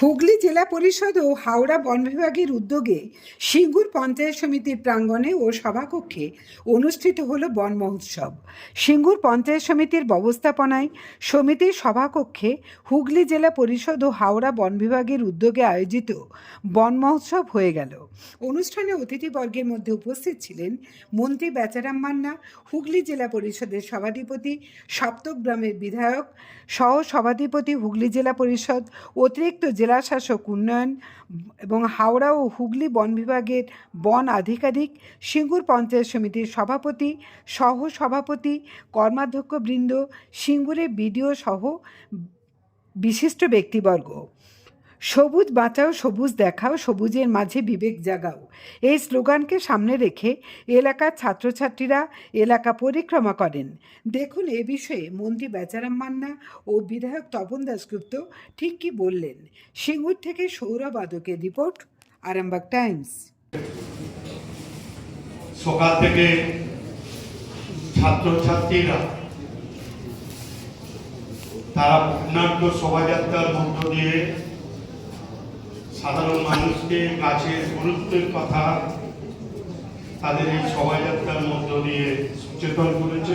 হুগলি জেলা পরিষদ ও হাওড়া বন বিভাগের উদ্যোগে সিঙ্গুর পঞ্চায়েত সমিতির প্রাঙ্গণে ও সভাকক্ষে অনুষ্ঠিত হল বন মহোৎসব। সিঙ্গুর পঞ্চায়েত সমিতির ব্যবস্থাপনায় সমিতির সভাকক্ষে হুগলি জেলা পরিষদ ও হাওড়া বন বিভাগের উদ্যোগে আয়োজিত বন মহোৎসব হয়ে গেল। অনুষ্ঠানে অতিথিবর্গের মধ্যে উপস্থিত ছিলেন মন্ত্রী বেচারাম মান্না, হুগলি জেলা পরিষদের সভাধিপতি সপ্তগ্রামের বিধায়ক সহ সভাধিপতি হুগলি জেলা পরিষদ, অতিরিক্ত জেলা শাসক উন্নয়ন এবং হাওড়া ও হুগলি বন বিভাগের বন আধিকারিক, সিঙ্গুর পঞ্চায়েত সমিতির সভাপতি সহ সভাপতি কর্মাধ্যক্ষবৃন্দ সিঙ্গুরে বিডিও সহ বিশিষ্ট ব্যক্তিবর্গ। সবুজ বাঁচাও, সবুজ দেখাও, সবুজের মাঝে বিবেক জাগাও। এই স্লোগানকে সামনে রেখে এলাকার ছাত্রছাত্রীরা এলাকা পরিক্রমা করেন। দেখুন এ বিষয়ে মন্ত্রী বেচারাম মান্না ও বিধায়ক তপন দাসগুপ্ত ঠিক কি বললেন। সিঙ্গুর থেকে সৌরভ আদকের রিপোর্ট, আরামবাগ টাইমস। সকাল থেকে ছাত্রছাত্রীরা তারা পূর্ণাঙ্গ শোভাযাত্রার মধ্য দিয়ে সাধারণ মানুষকে গাছের গুরুত্বের কথা তাদের এই শোভাযাত্রার মধ্য দিয়ে সচেতন করেছে।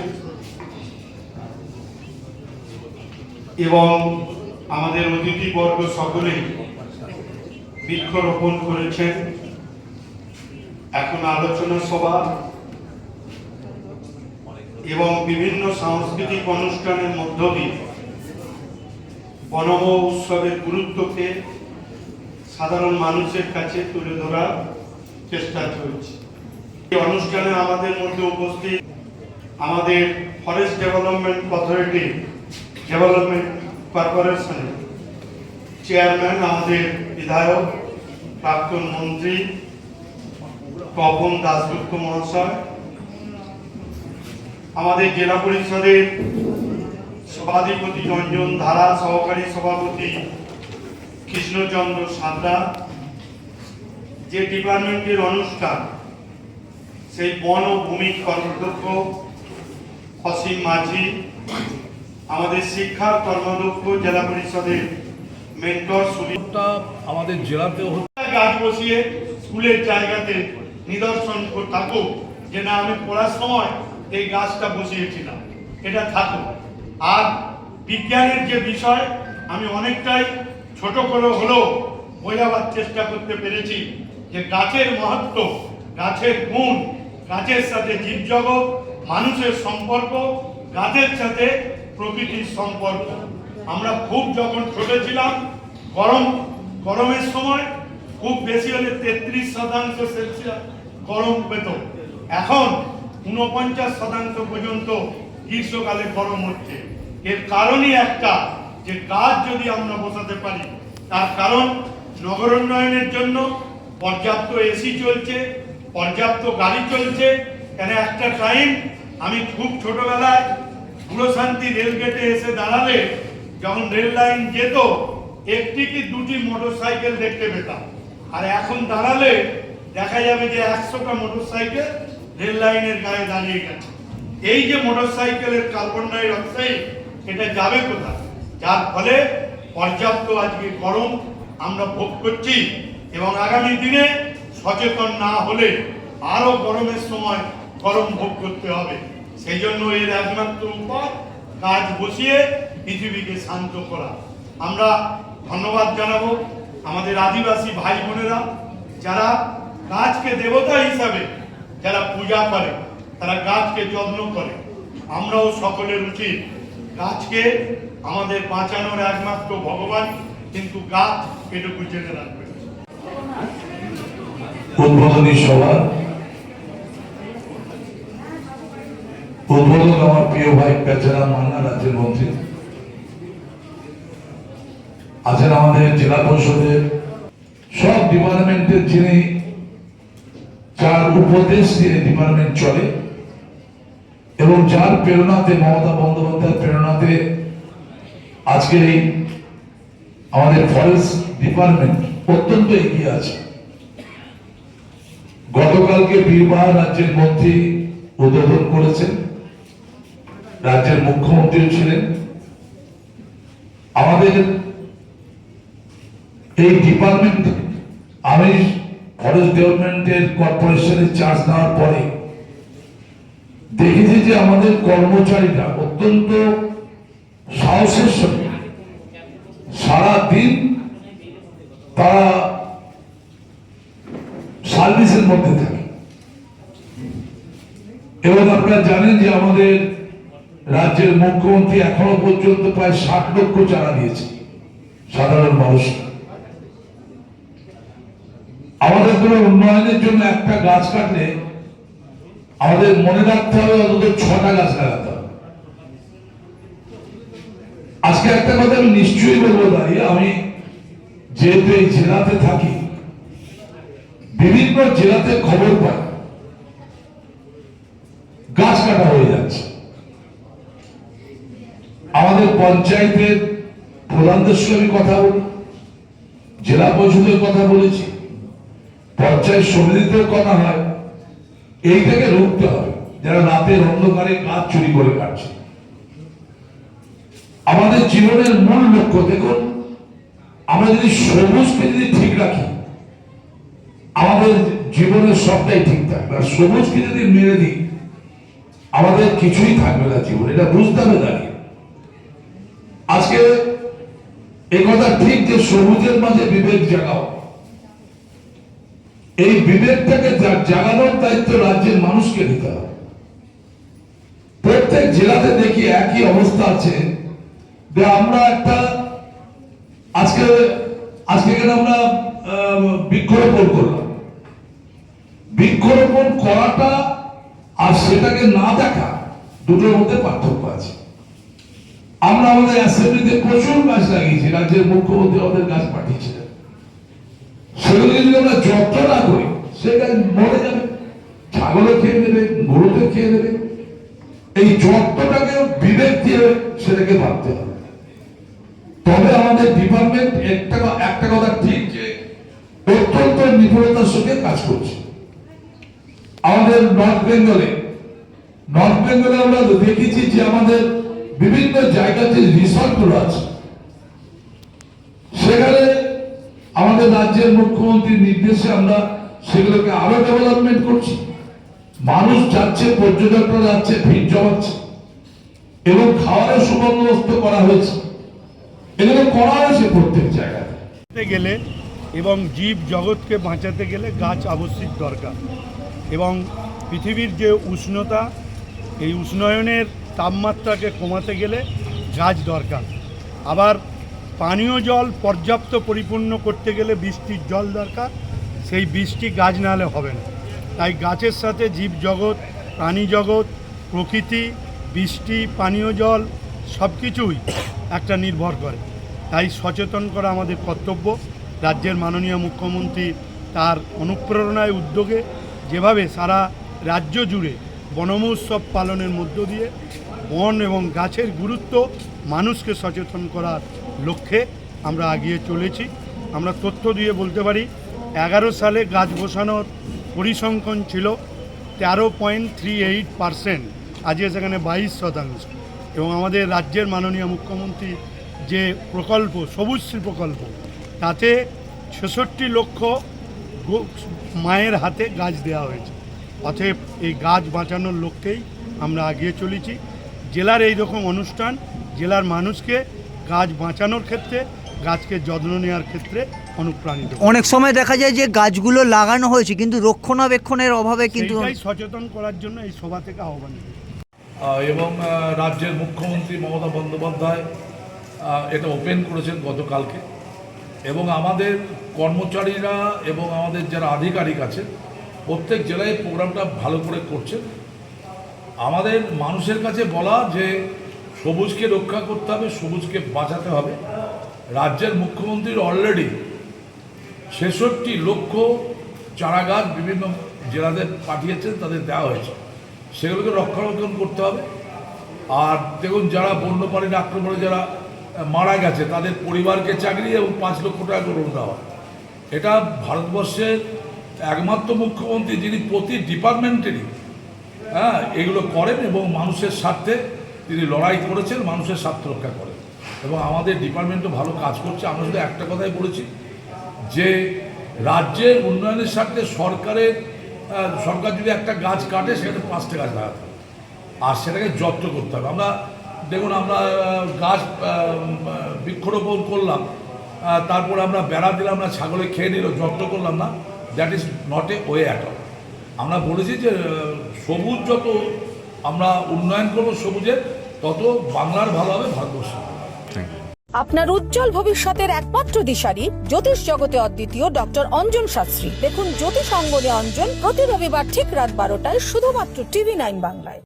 এবং আমাদের অতিথিবর্গ সকলেই বৃক্ষরোপণ করেছেন। এখন আলোচনা সভা এবং বিভিন্ন সাংস্কৃতিক অনুষ্ঠানের মধ্য দিয়ে বনম উৎসবের গুরুত্বকে সাধারণ মানুষের কাছে তুলে ধরার চেষ্টা চলছে। এই অনুষ্ঠানে আমাদের মধ্যে উপস্থিত আমাদের ফরেস্ট ডেভেলপমেন্ট অথরিটি ডেভেলপমেন্ট কর্পোরেশনের চেয়ারম্যান আমাদের বিধায়ক, প্রাক্তন মন্ত্রী তপন দাসগুপ্ত মহাশয়, আমাদের জেলা পরিষদের সভাধিপতি রঞ্জন ধারা সহকারী সভাপতি কৃষ্ণচন্দ্র সাঁতরা যে ডিপার্টমেন্টের অনুষ্ঠান সেই বন ও ভূমি কর্মদক্ষ অসীম মাঝি আমাদের শিক্ষা কর্মদক্ষ জেলা পরিষদের মেন্টর টা আমাদের জেলাতেও হচ্ছে গাছ বসিয়ে স্কুলের জায়গাতে নিদর্শন থাকুক যে না আমি পড়ার সময় এই গাছটা বসিয়েছিলাম এটা থাকুক। আর বিজ্ঞানের যে বিষয় আমি অনেকটাই ছোট করে হলেও বোঝাবার চেষ্টা করতে পেরেছি যে গাছের মহত্ব গাছের গুণ, গাছের সাথে জীবজগৎ, মানুষের সম্পর্ক, গাছের সাথে প্রকৃতির সম্পর্ক। আমরা খুব যখন ছোট ছিলাম, গরম, গরমের সময় খুব বেশি হলে তেত্রিশ শতাংশ সেলসিয়াস গরম পেত। এখন উনপঞ্চাশ শতাংশ পর্যন্ত গ্রীষ্মকালে গরম হচ্ছে। এর কারণই একটা যে গাছ যদি আমরা বসাতে পারি, তার কারণ নগরোন্নয়নের জন্য পর্যাপ্ত এসি চলছে, পর্যাপ্ত গাড়ি চলছে। কেন একটা টাইম আমি খুব ছোটবেলায় পুরশান্তি রেলগেটে এসে দাঁড়ালে যখন রেল লাইন যেত, একটি কি দুটি মোটর সাইকেল দেখতে পেতাম। আর এখন দাঁড়ালে দেখা যাবে যে একশোটা মোটর সাইকেল রেল লাইনের গায়ে দাঁড়িয়ে গেছে। এই যে মোটর সাইকেলের কার্বন ডাই অক্সাইড এটা যাবে কোথায়? যার ফলে পর্যাপ্ত আজকে গরম আমরা ভোগ করছি এবং আগামী দিনে সচেতন না হলে আরও গরমের সময় গরম ভোগ করতে হবে। সেই জন্য এর একমাত্র উপায় কাজ বসিয়ে পৃথিবীকে শান্ত করা। আমরা ধন্যবাদ জানাব আমাদের আদিবাসী ভাই বোনেরা, যারা গাছকে দেবতা হিসাবে যারা পূজা করে, তারা গাছকে যত্ন করে। আমরাও সকলের উচিত গাছকে আমাদের বাঁচানোর একমাত্র ভগবান, কিন্তু গাছ এটুকু জেনে রাখবে। উদ্বোধনী সভা। উদ্বোধক আমার প্রিয় ভাই পেচারাম মান্না, রাজ্যের মন্ত্রী। আছেন আমাদের জেলা পরিষদের সব ডিপার্টমেন্টের যিনি যার উপদেশ দিয়ে ডিপার্টমেন্ট চলে এবং যার প্রেরণাতে মমতা বন্দ্যোপাধ্যায়ের প্রেরণাতে আজকের এই আমাদের ফরেস্ট ডিপার্টমেন্ট অত্যন্ত এগিয়ে আছে। গতকালকে বীরবাহ রাজ্যের মন্ত্রী উদ্বোধন করেছেন। রাজ্যের মুখ্যমন্ত্রী ছিলেন। আমাদের এই ডিপার্টমেন্ট আমি ফরেস্ট ডেভেলপমেন্টের কর্পোরেশনের চার্জ নেওয়ার পরে দেখেছি যে আমাদের কর্মচারীরা অত্যন্ত সাহসের সঙ্গে সারাদিন তারা সার্ভিসের মধ্যে থাকে। এবং আপনারা জানেন যে আমাদের রাজ্যের মুখ্যমন্ত্রী এখনও পর্যন্ত প্রায় ষাট লক্ষ চারা দিয়েছে, সাধারণ মানুষ। আমাদের কোনো উন্নয়নের জন্য একটা গাছ কাটলে আমাদের মনে রাখতে হবে অন্তত ছটা গাছ লাগাতে হবে আজকে একটা কথা আমি নিশ্চয়ই বলব দাঁড়িয়ে আমি যেহেতু এই জেলাতে থাকি, বিভিন্ন জেলাতে খবর পাই, গাছ কাটা হয়ে যাচ্ছে। আমাদের পঞ্চায়েতের প্রধানদের সঙ্গে আমি কথা বলি, জেলা পরিষদের কথা বলেছি, পঞ্চায়েত সমিতিতেও কথা হয় এইটাকে রুখতে হবে যারা রাতের অন্ধকারে গাছ চুরি করে কাটছে। আমাদের জীবনের মূল লক্ষ্য দেখুন, আমরা যদি সবুজকে যদি ঠিক রাখি, আমাদের জীবনের সবটাই ঠিক থাকবে। আর সবুজকে যদি মেরে দিই আমাদের কিছুই থাকবে না জীবন। এটা বুঝতে হবে দাঁড়িয়ে। আজকে এই কথা ঠিক যে সবুজের মাঝে বিবেক জাগাও। এই বিবেকটাকে জাগানোর দায়িত্ব রাজ্যের মানুষকে নিতে হবে। প্রত্যেক জেলাতে দেখি একই অবস্থা আছে। যে আমরা একটা আজকে আজকে এখানে আমরা বৃক্ষরোপণ করলাম? বৃক্ষরোপণ করাটা আর সেটাকে না দেখা দুটোর মধ্যে পার্থক্য আছে। আমরা আমাদের অ্যাসেম্বলিতে প্রচুর গাছ লাগিয়েছি, রাজ্যের মুখ্যমন্ত্রী আমাদের গাছ পাঠিয়েছিলেন। সেগুলো যদি আমরা যত্ন না করি, সে গাছ মরে যাবে। ছাগলে খেয়ে নেবে গরুতে খেয়ে নেবে। এই যত্নটাকে বিবেক দিয়ে সেটাকে ভাবতে হবে। তবে আমাদের ডিপার্টমেন্ট একটা একটা কথা ঠিক যে অত্যন্ত নিপুণতার সঙ্গে কাজ করছে। আমাদের নর্থ বেঙ্গলে নর্থ বেঙ্গলে আমরা দেখেছি যে আমাদের বিভিন্ন জায়গাতে রিসর্টগুলো আছে। সেখানে আমাদের রাজ্যের মুখ্যমন্ত্রীর নির্দেশে আমরা সেগুলোকে আরও ডেভেলপমেন্ট করছি। মানুষ যাচ্ছে, পর্যটকরা যাচ্ছে, ভিড় জমাচ্ছে এবং খাওয়ারও সুবন্দোবস্ত করা হয়েছে। এগুলো করা হয়েছে প্রত্যেক জায়গায়। বাঁচাতে গেলে এবং জীব জগৎকে বাঁচাতে গেলে গাছ আবশ্যিক দরকার। এবং পৃথিবীর যে উষ্ণতা, এই উষ্ণায়নের তাপমাত্রাকে কমাতে গেলে গাছ দরকার। আবার পানীয় জল পর্যাপ্ত পরিপূর্ণ করতে গেলে বৃষ্টির জল দরকার। সেই বৃষ্টি গাছ না হলে হবে না। তাই গাছের সাথে জীব জগৎ, প্রাণী জগৎ, প্রকৃতি, বৃষ্টি, পানীয় জল সব কিছুই একটা নির্ভর করে। তাই সচেতন করা আমাদের কর্তব্য। রাজ্যের মাননীয় মুখ্যমন্ত্রী তার অনুপ্রেরণায় উদ্যোগে যেভাবে সারা রাজ্য জুড়ে বনমহোৎসব পালনের মধ্য দিয়ে বন এবং গাছের গুরুত্ব মানুষকে সচেতন করার লক্ষ্যে আমরা এগিয়ে চলেছি। আমরা তথ্য দিয়ে বলতে পারি, এগারো সালে গাছ বসানোর পরিসংখ্যান ছিল তেরো পয়েন্ট থ্রি এইট পারসেন্ট, আজকে সেখানে বাইশ শতাংশ। এবং আমাদের রাজ্যের মাননীয় মুখ্যমন্ত্রী যে প্রকল্প সবুজশ্রী প্রকল্প তাতে ছেষট্টি লক্ষ মায়ের হাতে গাছ দেওয়া হয়েছে। অতএব এই গাছ বাঁচানোর লক্ষ্যেই আমরা এগিয়ে চলেছি। জেলার এই রকম অনুষ্ঠান জেলার মানুষকে গাছ বাঁচানোর ক্ষেত্রে গাছকে যত্ন নেওয়ার ক্ষেত্রে অনুপ্রাণিত অনেক সময় দেখা যায় যে গাছগুলো লাগানো হয়েছে কিন্তু রক্ষণাবেক্ষণের অভাবে কিন্তু সচেতন করার জন্য এই সভা থেকে আহ্বান এবং রাজ্যের মুখ্যমন্ত্রী মমতা বন্দ্যোপাধ্যায় এটা ওপেন করেছেন গতকালকে। এবং আমাদের কর্মচারীরা এবং আমাদের যারা আধিকারিক আছে, প্রত্যেক জেলায় প্রোগ্রামটা ভালো করে করছে। আমাদের মানুষের কাছে বলা যে, সবুজকে রক্ষা করতে হবে, সবুজকে বাঁচাতে হবে। রাজ্যের মুখ্যমন্ত্রীর অলরেডি ছেষট্টি লক্ষ চারা গাছ বিভিন্ন জেলাতে পাঠিয়েছেন, তাদের দেওয়া হয়েছে। সেগুলোকে রক্ষণাবেক্ষণ করতে হবে। আর দেখুন, যারা বন্যপ্রাণীর আক্রমণে যারা মারা গেছে, তাদের পরিবারকে চাকরি এবং পাঁচ লক্ষ টাকা করে দেওয়া। এটা ভারতবর্ষের একমাত্র মুখ্যমন্ত্রী যিনি প্রতি ডিপার্টমেন্টেরই হ্যাঁ এগুলো করেন এবং মানুষের স্বার্থে তিনি লড়াই করেছেন, মানুষের স্বার্থ রক্ষা করেন। এবং আমাদের ডিপার্টমেন্টও ভালো কাজ করছে। আমরা শুধু একটা কথাই বলেছি যে, রাজ্যের উন্নয়নের স্বার্থে সরকারের সরকার যদি একটা গাছ কাটে, সেখানে পাঁচটা গাছ লাগাতে হবে। আর সেটাকে যত্ন করতে হবে। আমরা দেখুন আমরা গাছ বৃক্ষরোপণ করলাম তারপর আমরা বেড়া দিলাম না ছাগলে খেয়ে নিল যত্ন করলাম না। That is not a way at all আমরা বলেছি যে সবুজ যত আমরা উন্নয়ন করব সবুজের তত বাংলার ভালো হবে ভারতবর্ষ আপনার উজ্জ্বল ভবিষ্যতের একমাত্র দিশারি জ্যোতিষ জগতে অদ্বিতীয় ডক্টর অঞ্জন শাস্ত্রী। দেখুন জ্যোতিষ অঙ্গনে অঞ্জন প্রতি রবিবার ঠিক রাত বারোটায় শুধুমাত্র টিভি নাইন বাংলায়।